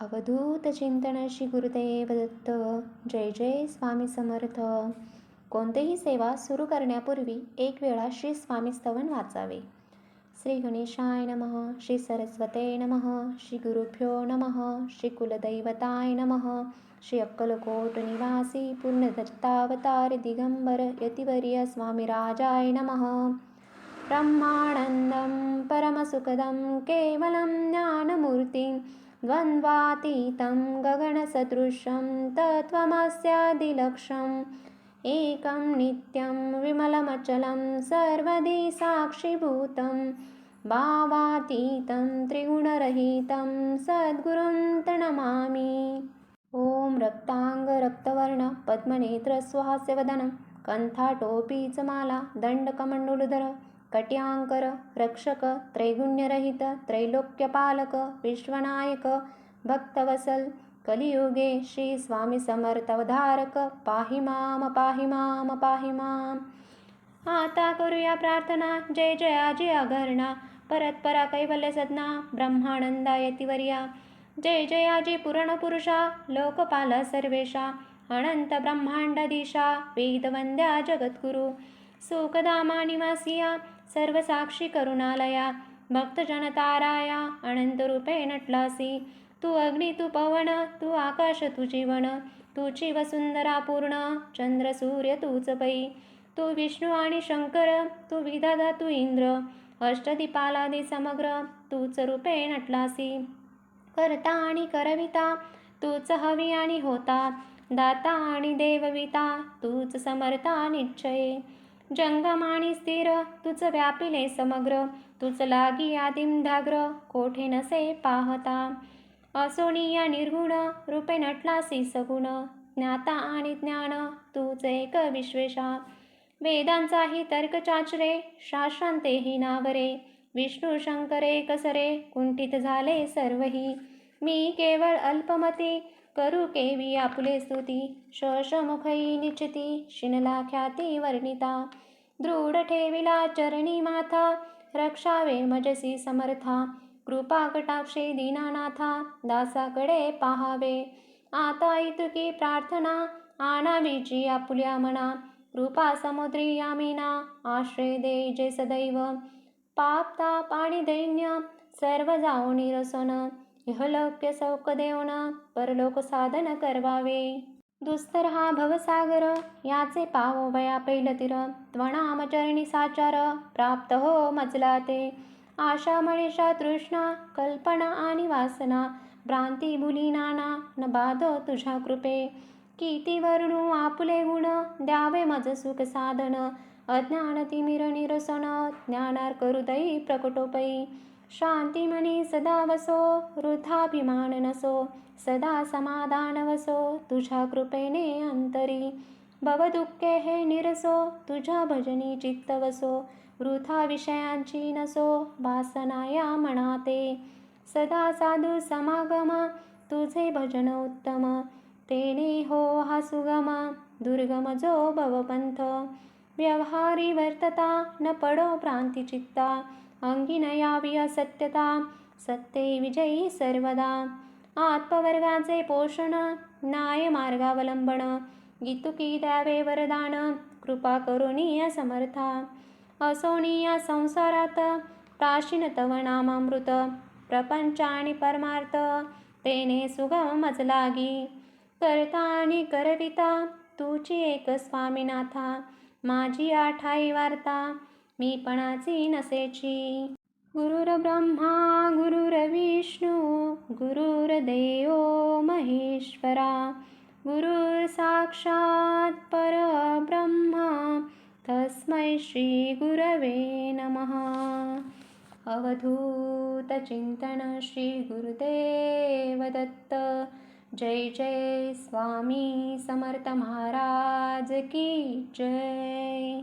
अवधूत चिंतनाशी श्री गुरुदेव दत्त. जय जय स्वामी समर्थ. कोणतेही सेवा सुरू करण्यापूर्वी एक वेळा श्री स्वामी स्तवन वाचावे. श्री गणेशाय नमः श्री सरस्वते नमः श्री गुरुभ्यो नमः श्री कुलदैवताय नमः श्री अक्कलकोट निवासी पूर्णदत्तावतार दिगंबर यतिवर्य स्वामीराजाय नमः. ब्रह्मानन्दं परमसुखदं केवलं ज्ञानमूर्तिं द्वन्द्वातीतं गगनसदृशं तत्त्वमस्यादिलक्षम् एकं नित्यं विमलमचलं सर्वदि साक्षिभूतं भावातीतं त्रिगुणरहितं सद्गुरुं प्रणमामि। ॐ रक्ताङ्गरक्तवर्ण पद्मनेत्रस्वहास्यवदनं कण्ठाटोपीचमाला दण्डकमण्डुलुधर। कट्यांकर रक्षक त्रैगुण्यरहित त्रैलोक्यपालक विश्वनायक भक्तवसल कलियुगे श्री स्वामी समर्थवधारक पाहि माम पाहि माम पाहि माम। आता करूया प्रार्थना जय जयाजी अगरणा परत परा कैवल्य सदना ब्रह्मानंदा यतिवर्या। जय जयाजी पुरणपुरुषा लोकपाल सर्वेशा अनंत ब्रह्मांडाधीशा वेदवंद्या जगद्गुरु। सुखदामा निवासिया सर्वसाक्षी करुणालया भक्तजनताराया अनंतरूपे नटलासी। तू अग्नि तू पवन तू आकाश तू जीवन तु वसुंधरा पूर्ण चंद्र सूर्य तूच पै तू विष्णू आणि शंकर तू विधाता तू इंद्र अष्टदीपालादी समग्र तूच रूपे नटलासी। करता आणि करविता तूच हवी आणि होता। दाता आणि देवविता तूच समर्था निश्चये। जंगम आणि स्थिर तुच व्यापिले समग्र तुच लागी आदिम धाग्र कोठे नसे पाहता? असोनिया निर्गुण रूपे नटलासी सगुण ज्ञाता आणि ज्ञान तूच एक विश्वेशा. वेदांचाही तर्क चाचरे शास्त्रांतेही नावरे. विष्णू शंकरे कसरे कुंठित झाले सर्वही. मी केवळ अल्पमती करू केवी आपुले स्तुती. शशमुखई निचती शिनला ख्याती वर्णिता. दृढ ठेविला चरणी माथा रक्षावे मजसी समर्था. कृपा कटाक्षे दीनानाथा दासाकडे पाहावे. आता इतुकी प्रार्थना आणावीची आपुल्या मना. कृपा समुद्री यामिना आश्रय दे जे सदैव. पाप ताप आणि दैन्य सर्व जाऊ निरसन. इहलोक्य सौक देऊन परलोक साधन करवावे दुस्तर हा भवसागर याचे पाव वया पैलतीर त्वणामचरणी साचार प्राप्त हो मजला ते आशा मणिषा तृष्णा कल्पना आणि वासना भ्रांती भुली नाना न बाधो तुझ्या कृपे। किती वर्णू आपुले गुण द्यावे मज सुख साधन। अज्ञान तिमिर निरसन ज्ञानार करुदयी प्रकटोपई शांती मनी सदा वसो वृथाभिमान नसो सदा समाधान वसो तुझ्या कृपेने अंतरी. भवदुःखे हे निरसो तुझ्या भजनी चित्त वसो वृथा विषयांची नसो वासनाया मनाते. सदा साधू समागम तुझे भजन उत्तम. तेने हो हा सुगम दुर्गम जो भवपंथ. व्यवहारी वर्तता न पडो चित्ता अंगी सत्यता असत्यता सत्ये विजयी सर्वदा. आत्मवर्गाचे पोषण न्याय मार्गावलंबन. गीतुकी द्यावे वरदान कृपा करुणीय समर्था. असोनिया संसारात प्राचीन तव नामामृत. प्रपंच आणि परमार्थ तेने सुगम मजलागी करता आणि करविता तुची एक स्वामीनाथा. माझी आठाई वार्ता. मी पणाची नसेची. गुरुर ब्रह्मा गुरुर्विष्णू गुरुर्देव महेश्वरा गुरुर साक्षात परब्रह्मा तस्मै श्री गुरवे नमः. अवधूत चिंतन श्री गुरुदेव दत्त. जय जय स्वामी समर्थ महाराज की जय.